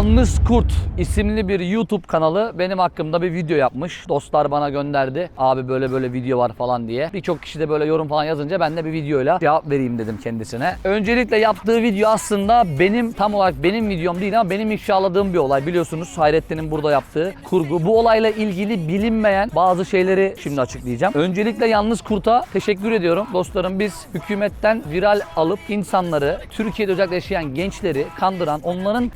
Yalnız Kurt isimli bir YouTube kanalı benim hakkımda bir video yapmış. Dostlar bana gönderdi. Abi böyle böyle video var falan diye. Birçok kişi de böyle yorum falan yazınca ben de bir videoyla cevap vereyim dedim kendisine. Öncelikle yaptığı video aslında benim tam olarak benim videom değil ama benim ifşaladığım bir olay. Biliyorsunuz Hayrettin'in burada yaptığı kurgu. Bu olayla ilgili bilinmeyen bazı şeyleri şimdi açıklayacağım. Öncelikle Yalnız Kurt'a teşekkür ediyorum. Dostlarım biz hükümetten viral alıp insanları, Türkiye'de özellikle yaşayan gençleri kandıran, onların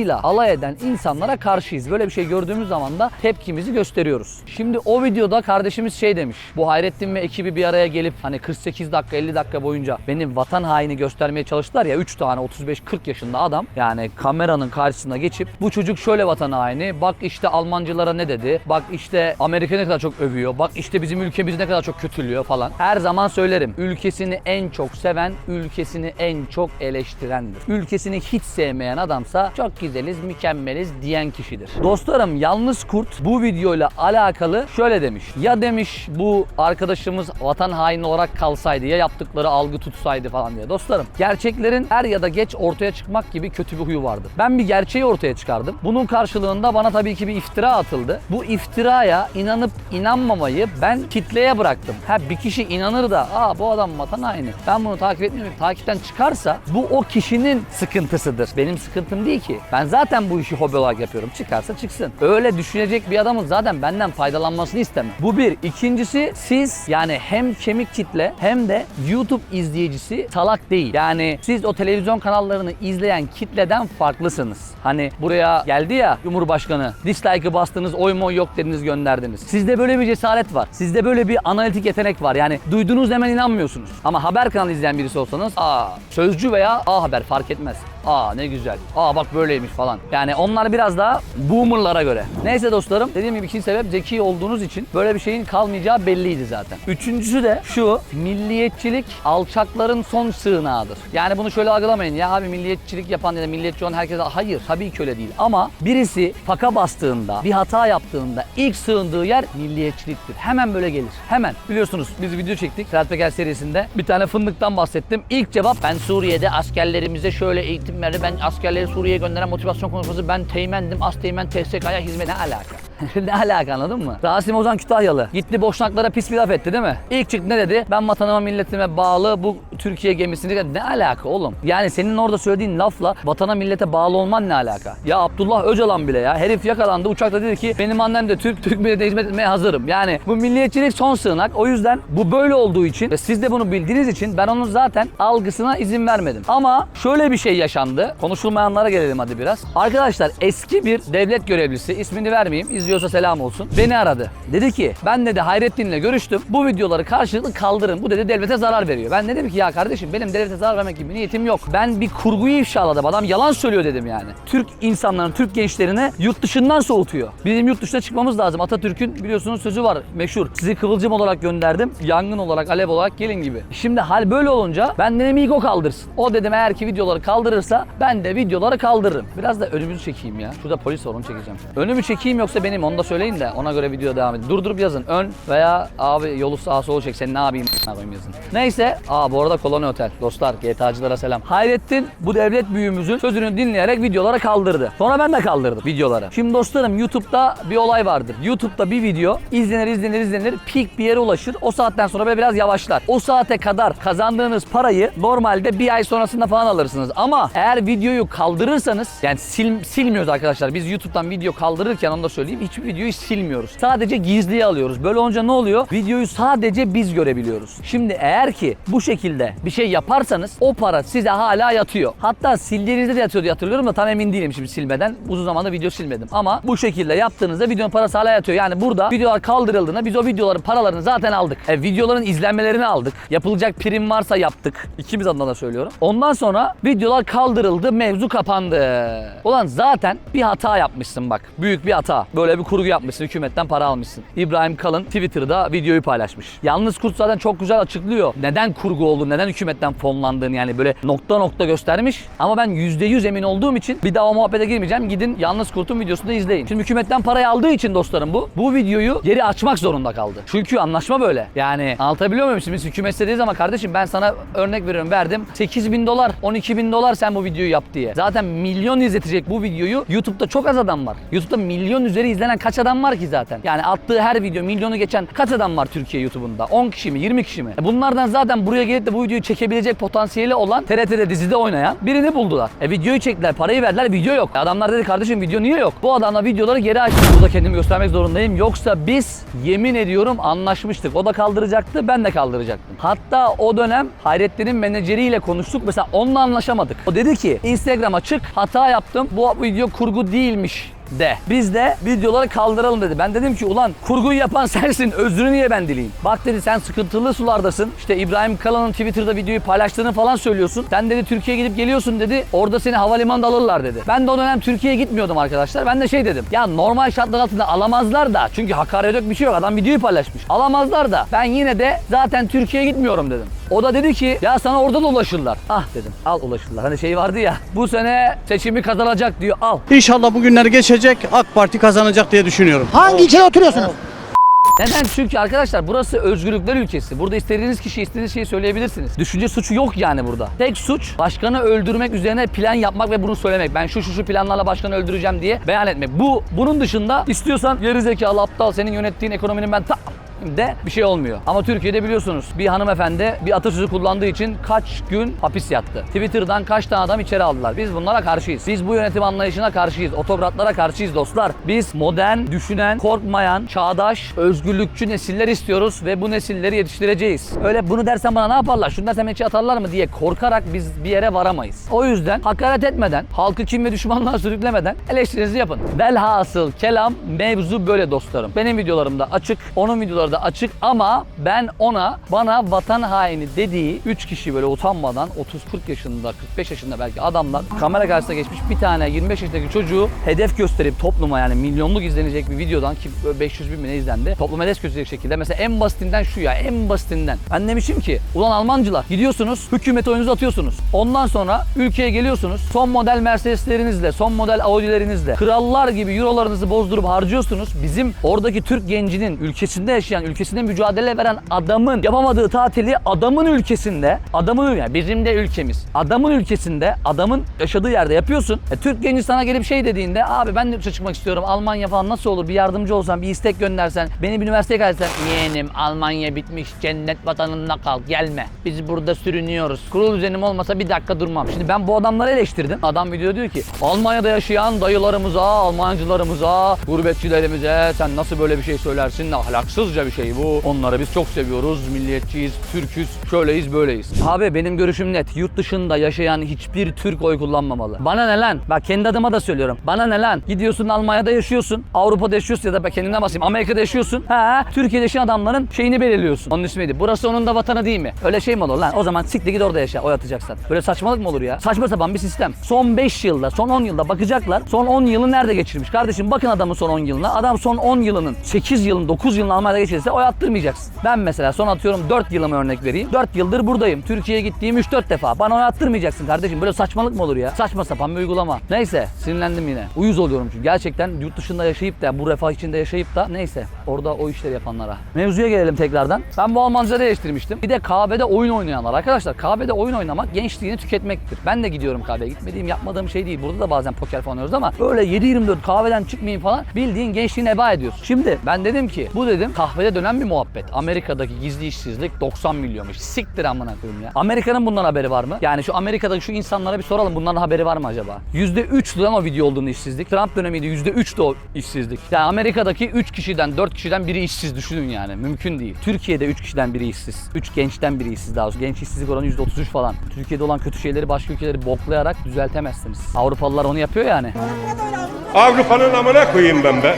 zekasıyla alay eden insanlara karşıyız. Böyle bir şey gördüğümüz zaman da tepkimizi gösteriyoruz. Şimdi o videoda kardeşimiz şey demiş. Bu Hayrettin ve ekibi bir araya gelip hani 48 dakika 50 dakika boyunca benim vatan haini göstermeye çalıştılar ya 3 tane 35-40 yaşında adam yani kameranın karşısına geçip bu çocuk şöyle vatan haini bak işte Almancılara ne dedi bak işte Amerika ne kadar çok övüyor bak işte bizim ülkemizi ne kadar çok kötülüyor falan. Her zaman söylerim ülkesini en çok seven ülkesini en çok eleştirendir. Ülkesini hiç sevmeyen adamsa çok güzeliz mükemmeliz diyen kişidir. Dostlarım yalnız kurt bu videoyla alakalı şöyle demiş. Ya demiş bu arkadaşımız vatan haini olarak kalsaydı ya yaptıkları algı tutsaydı falan diye. Dostlarım gerçeklerin er ya da geç ortaya çıkmak gibi kötü bir huyu vardır. Ben bir gerçeği ortaya çıkardım. Bunun karşılığında bana tabii ki bir iftira atıldı. Bu iftiraya inanıp inanmamayı ben kitleye bıraktım. Ha bir kişi inanır da aa bu adam vatan haini. Ben bunu takip etmiyorum. Takipten çıkarsa bu o kişinin sıkıntısıdır. Benim sıkıntım değil ki. Ben zaten bu işi hobi olarak yapıyorum. Çıkarsa çıksın. Öyle düşünecek bir adamın zaten benden faydalanmasını istemem. Bu bir. İkincisi siz yani hem kemik kitle hem de YouTube izleyicisi salak değil. Yani siz o televizyon kanallarını izleyen kitleden farklısınız. Hani buraya geldi ya Cumhurbaşkanı dislike'ı bastınız oy moy yok dediniz gönderdiniz. Sizde böyle bir cesaret var. Sizde böyle bir analitik yetenek var. Yani duyduğunuz hemen inanmıyorsunuz. Ama haber kanalı izleyen birisi olsanız aa sözcü veya A haber fark etmez. Aa ne güzel. Aa bak böyleymiş falan. Yani onlar biraz daha boomerlara göre. Neyse dostlarım dediğim gibi ikinci sebep zeki olduğunuz için böyle bir şeyin kalmayacağı belliydi zaten. Üçüncüsü de şu milliyetçilik alçakların son sığınağıdır. Yani bunu şöyle algılamayın ya abi milliyetçilik yapan ya da milliyetçi olan herkese hayır tabii ki öyle değil. Ama birisi faka bastığında bir hata yaptığında ilk sığındığı yer milliyetçiliktir. Hemen böyle gelir. Hemen. Biliyorsunuz biz video çektik Ferhat Peker serisinde. Bir tane fındıktan bahsettim. İlk cevap ben Suriye'de askerlerimize şöyle verdi. Ben askerleri Suriye'ye gönderen motivasyon konuşması ben teğmendim. Az teğmen TSK'ya hizmet ne alaka? ne alaka anladın mı? Rasim Ozan Kütahyalı gitti boşnaklara pis bir laf etti değil mi? İlk çıktı ne dedi? Ben vatanıma milletime bağlı bu Türkiye gemisini ne alaka oğlum? Yani senin orada söylediğin lafla vatana millete bağlı olman ne alaka? Ya Abdullah Öcalan bile ya herif yakalandı uçakta dedi ki benim annem de Türk, Türk milletine hizmet etmeye hazırım. Yani bu milliyetçilik son sığınak. O yüzden bu böyle olduğu için ve siz de bunu bildiğiniz için ben onun zaten algısına izin vermedim. Ama şöyle bir şey yaşandı. Konuşulmayanlara gelelim hadi biraz. Arkadaşlar eski bir devlet görevlisi ismini vermeyeyim izliyorsa selam olsun. Beni aradı. Dedi ki ben dedi Hayrettin'le görüştüm. Bu videoları karşılıklı kaldırın. Bu dedi devlete zarar veriyor. Ben de dedim ki ya kardeşim benim devlete zarar vermek gibi niyetim yok. Ben bir kurguyu ifşaladım. Adam yalan söylüyor dedim yani. Türk insanların, Türk gençlerini yurt dışından soğutuyor. Bizim yurt dışına çıkmamız lazım. Atatürk'ün biliyorsunuz sözü var meşhur. Sizi kıvılcım olarak gönderdim. Yangın olarak, alev olarak gelin gibi. Şimdi hal böyle olunca ben dedim ilk o kaldırsın. O dedim eğer ki videoları kaldırırsa ben de videoları kaldırırım. Biraz da önümüzü çekeyim ya. Şurada polis var onu çekeceğim. Önümü çekeyim yoksa benim onu da söyleyin de ona göre video devam edin. Durdurup yazın. Ön veya abi yolu sağa sola çek. Sen ne yapayım a**ına koyayım yazın. Neyse. Aa bu arada Koloni Otel. Dostlar GTA'cılara selam. Hayrettin bu devlet büyüğümüzün sözünü dinleyerek videolara kaldırdı. Sonra ben de kaldırdım videoları. Şimdi dostlarım YouTube'da bir olay vardır. YouTube'da bir video izlenir izlenir izlenir peak bir yere ulaşır. O saatten sonra böyle biraz yavaşlar. O saate kadar kazandığınız parayı normalde bir ay sonrasında falan alırsınız. Ama eğer videoyu kaldırırsanız yani sil, silmiyoruz arkadaşlar. Biz YouTube'dan video kaldırırken onu da söyleyeyim. Hiçbir videoyu silmiyoruz. Sadece gizliye alıyoruz. Böyle olunca ne oluyor? Videoyu sadece biz görebiliyoruz. Şimdi eğer ki bu şekilde bir şey yaparsanız o para size hala yatıyor. Hatta sildiğinizde de yatıyor diye hatırlıyorum da tam emin değilim şimdi silmeden. Uzun zamandır video silmedim. Ama bu şekilde yaptığınızda videonun parası hala yatıyor. Yani burada videolar kaldırıldığında biz o videoların paralarını zaten aldık. E, videoların izlenmelerini aldık. Yapılacak prim varsa yaptık. İkimiz adına söylüyorum. Ondan sonra videolar kaldırıldı, mevzu kapandı. Ulan zaten bir hata yapmışsın bak. Büyük bir hata. Böyle Böyle bir kurgu yapmışsın, hükümetten para almışsın. İbrahim Kalın Twitter'da videoyu paylaşmış. Yalnız Kurt zaten çok güzel açıklıyor. Neden kurgu oldu, neden hükümetten fonlandığını yani böyle nokta nokta göstermiş. Ama ben %100 emin olduğum için bir daha o muhabbete girmeyeceğim. Gidin Yalnız Kurt'un videosunu da izleyin. Şimdi hükümetten parayı aldığı için dostlarım bu. Bu videoyu geri açmak zorunda kaldı. Çünkü anlaşma böyle. Yani anlatabiliyor muyum? Şimdi hükümet istediği zaman kardeşim ben sana örnek veriyorum verdim. 8 bin dolar, 12 bin dolar sen bu videoyu yap diye. Zaten milyon izletecek bu videoyu. YouTube'da çok az adam var. YouTube'da milyon üzeri izlenen kaç adam var ki zaten? Yani attığı her video milyonu geçen kaç adam var Türkiye YouTube'unda? 10 kişi mi? 20 kişi mi? E Bunlardan zaten buraya gelip de bu videoyu çekebilecek potansiyeli olan TRT'de dizide oynayan birini buldular. E videoyu çektiler, parayı verdiler, video yok. E adamlar dedi kardeşim video niye yok? Bu adamla videoları geri açtı. Burada kendimi göstermek zorundayım. Yoksa biz yemin ediyorum anlaşmıştık. O da kaldıracaktı, ben de kaldıracaktım. Hatta o dönem Hayrettin'in menajeriyle konuştuk. Mesela onunla anlaşamadık. O dedi ki Instagram açık, hata yaptım. Bu video kurgu değilmiş de. Biz de videoları kaldıralım dedi. Ben dedim ki ulan kurguyu yapan sensin özrünü niye ben dileyim? Bak dedi sen sıkıntılı sulardasın. İşte İbrahim Kala'nın Twitter'da videoyu paylaştığını falan söylüyorsun. Sen dedi Türkiye'ye gidip geliyorsun dedi. Orada seni havalimanında alırlar dedi. Ben de o dönem Türkiye'ye gitmiyordum arkadaşlar. Ben de şey dedim. Ya normal şartlar altında alamazlar da. Çünkü hakaret yok bir şey yok. Adam videoyu paylaşmış. Alamazlar da. Ben yine de zaten Türkiye'ye gitmiyorum dedim. O da dedi ki ya sana orada da ulaşırlar. Ah dedim al ulaşırlar. Hani şey vardı ya bu sene seçimi kazanacak diyor al. İnşallah bu günler geçecek. AK Parti kazanacak diye düşünüyorum. Hangi ilçede oturuyorsunuz? Neden? Çünkü arkadaşlar burası özgürlükler ülkesi. Burada istediğiniz kişi istediğiniz şeyi söyleyebilirsiniz. Düşünce suçu yok yani burada. Tek suç başkanı öldürmek üzerine plan yapmak ve bunu söylemek. Ben şu şu şu planlarla başkanı öldüreceğim diye beyan etmek. Bu bunun dışında istiyorsan geri zekalı aptal senin yönettiğin ekonominin ben ta de bir şey olmuyor. Ama Türkiye'de biliyorsunuz bir hanımefendi bir atasözü kullandığı için kaç gün hapis yattı. Twitter'dan kaç tane adam içeri aldılar. Biz bunlara karşıyız. Biz bu yönetim anlayışına karşıyız. Otokratlara karşıyız dostlar. Biz modern, düşünen, korkmayan, çağdaş, özgürlükçü nesiller istiyoruz ve bu nesilleri yetiştireceğiz. Öyle bunu dersen bana ne yaparlar? Şunu dersen içeri atarlar mı diye korkarak biz bir yere varamayız. O yüzden hakaret etmeden, halkı kim ve düşmanlığa sürüklemeden eleştirinizi yapın. Velhasıl kelam mevzu böyle dostlarım. Benim videolarımda açık, onun videoları da açık ama ben ona bana vatan haini dediği 3 kişi böyle utanmadan 30-40 yaşında 45 yaşında belki adamlar kamera karşısına geçmiş bir tane 25 yaşındaki çocuğu hedef gösterip topluma yani milyonluk izlenecek bir videodan ki 500 bin mi ne izlendi? Topluma hedef gösterecek şekilde. Mesela en basitinden şu ya en basitinden. Ben demişim ki ulan Almancılar gidiyorsunuz hükümet oyunuzu atıyorsunuz. Ondan sonra ülkeye geliyorsunuz son model Mercedeslerinizle son model Audi'lerinizle krallar gibi eurolarınızı bozdurup harcıyorsunuz. Bizim oradaki Türk gencinin ülkesinde yaşayan ülkesinde mücadele veren adamın yapamadığı tatili adamın ülkesinde adamın yani bizim de ülkemiz adamın ülkesinde adamın yaşadığı yerde yapıyorsun. E, Türk genci sana gelip şey dediğinde abi ben de yurt dışına çıkmak istiyorum Almanya falan nasıl olur bir yardımcı olsan bir istek göndersen beni bir üniversiteye kaydetsen yeğenim Almanya bitmiş cennet vatanında kal gelme biz burada sürünüyoruz kurul düzenim olmasa bir dakika durmam. Şimdi ben bu adamları eleştirdim. Adam video diyor ki Almanya'da yaşayan dayılarımıza Almancılarımıza gurbetçilerimize sen nasıl böyle bir şey söylersin ahlaksızca bir şey bu. Onları biz çok seviyoruz milliyetçiyiz Türküz şöyleyiz böyleyiz. Abi benim görüşüm net yurt dışında yaşayan hiçbir Türk oy kullanmamalı. Bana ne lan? Bak kendi adıma da söylüyorum. Bana ne lan? Gidiyorsun Almanya'da yaşıyorsun. Avrupa'da yaşıyorsun ya da ben kendimden bahsedeyim. Amerika'da yaşıyorsun. Ha, Türkiye'de yaşayan adamların şeyini belirliyorsun. Onun ismi neydi? Burası onun da vatanı değil mi? Öyle şey mi olur lan? O zaman siktir git orada yaşa. Oy atacaksan. Böyle saçmalık mı olur ya? Saçma sapan bir sistem. Son 5 yılda, son 10 yılda bakacaklar. Son 10 yılı nerede geçirmiş? Kardeşim bakın adamın son 10 yılına. Adam son 10 yılının 8 yılın, 9 yılını Almanya'da geçirirse oy attırmayacaksın. Ben mesela son atıyorum 4 yılımı örnek vereyim. 4 yıldır buradayım. Türkiye'ye gittiğim 3-4 defa. Bana oy attırmayacaksın kardeşim. Böyle saçmalık mı olur ya? Saçma sapan bir uygulama. Neyse sinirlendim yine. Uyuz oluyorum çünkü. Gerçekten yurt dışında yaşayıp da bu refah içinde yaşayıp da neyse orada o işleri yapanlara. Mevzuya gelelim tekrardan. Ben bu Almancıları eleştirmiştim. Bir de kahvede oyun oynayanlar. Arkadaşlar kahvede oyun oynamak gençliğini tüketmektir. Ben de gidiyorum kahveye. Gitmediğim yapmadığım şey değil. Burada da bazen poker falan oynuyoruz ama öyle 7-24 kahveden çıkmayın falan bildiğin gençliğini eba ediyorsun. Şimdi ben dedim ki bu dedim kahvede dönen bir muhabbet. Amerika'daki gizli işsizlik 90 milyonmuş. Siktir amına koyayım ya. Amerika'nın bundan haberi var mı? Yani şu Amerika'daki şu insanlara bir soralım bunların haberi var mı acaba? %3 lan o video olduğunu işsizlik. Trump dönemiydi %3 de o işsizlik. Yani Amerika'daki 3 kişiden 4 kişiden biri işsiz düşünün yani. Mümkün değil. Türkiye'de 3 kişiden biri işsiz. 3 gençten biri işsiz daha doğrusu. Genç işsizlik oranı %33 falan. Türkiye'de olan kötü şeyleri başka ülkeleri boklayarak düzeltemezsiniz. Avrupalılar onu yapıyor yani. Avrupa'nın amına koyayım ben be.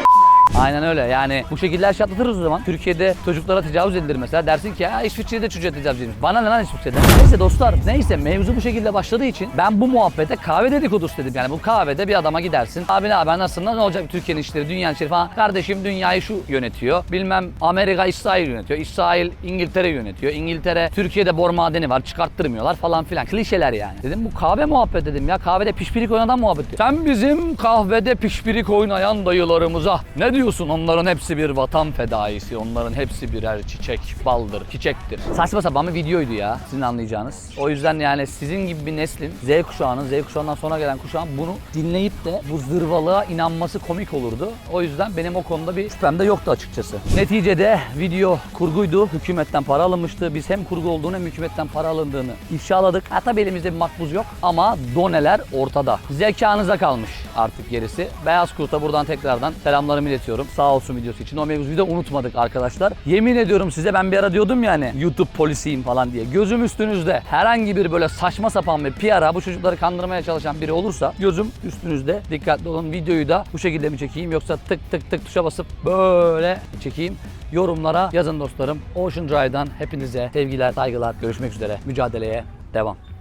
Aynen öyle yani bu şekilde her o zaman. Türkiye'de çocuklara tecavüz edilir mesela. Dersin ki ha İsviçre'de çocuğa tecavüz edilmiş. Bana ne lan İsviçre'de? Neyse dostlar neyse mevzu bu şekilde başladığı için ben bu muhabbete kahve dedikodusu dedim. Yani bu kahvede bir adama gidersin. Abi ne haber nasılsın? Ne olacak Türkiye'nin işleri, dünyanın işleri falan. Kardeşim dünyayı şu yönetiyor. Bilmem Amerika İsrail yönetiyor. İsrail İngiltere yönetiyor. İngiltere Türkiye'de bor madeni var çıkarttırmıyorlar falan filan. Klişeler yani. Dedim bu kahve muhabbet dedim ya. Kahvede pişpirik oynadan muhabbet. Sen bizim kahvede pişpirik oynayan dayılarımıza ne diyorsun? Onların hepsi bir vatan fedaisi. Onların hepsi birer çiçek, baldır, çiçektir. Saçma sapan bir videoydu ya sizin anlayacağınız. O yüzden yani sizin gibi bir neslin Z kuşağının, Z kuşağından sonra gelen kuşağın bunu dinleyip de bu zırvalığa inanması komik olurdu. O yüzden benim o konuda bir şüphem de yoktu açıkçası. Neticede video kurguydu. Hükümetten para alınmıştı. Biz hem kurgu olduğunu hem hükümetten para alındığını ifşaladık. Ha tabii elimizde bir makbuz yok ama doneler ortada. Zekanıza kalmış artık gerisi. Beyaz Kurt'a buradan tekrardan selamlarımı iletiyorum. Sağ olsun videosu için. O mevzuyu da unutmadık arkadaşlar. Yemin ediyorum size ben bir ara diyordum yani YouTube polisiyim falan diye. Gözüm üstünüzde herhangi bir böyle saçma sapan bir PR'a bu çocukları kandırmaya çalışan biri olursa gözüm üstünüzde. Dikkatli olun. Videoyu da bu şekilde mi çekeyim yoksa tık tık tık tuşa basıp böyle çekeyim. Yorumlara yazın dostlarım. Ocean Drive'dan hepinize sevgiler, saygılar. Görüşmek üzere. Mücadeleye devam.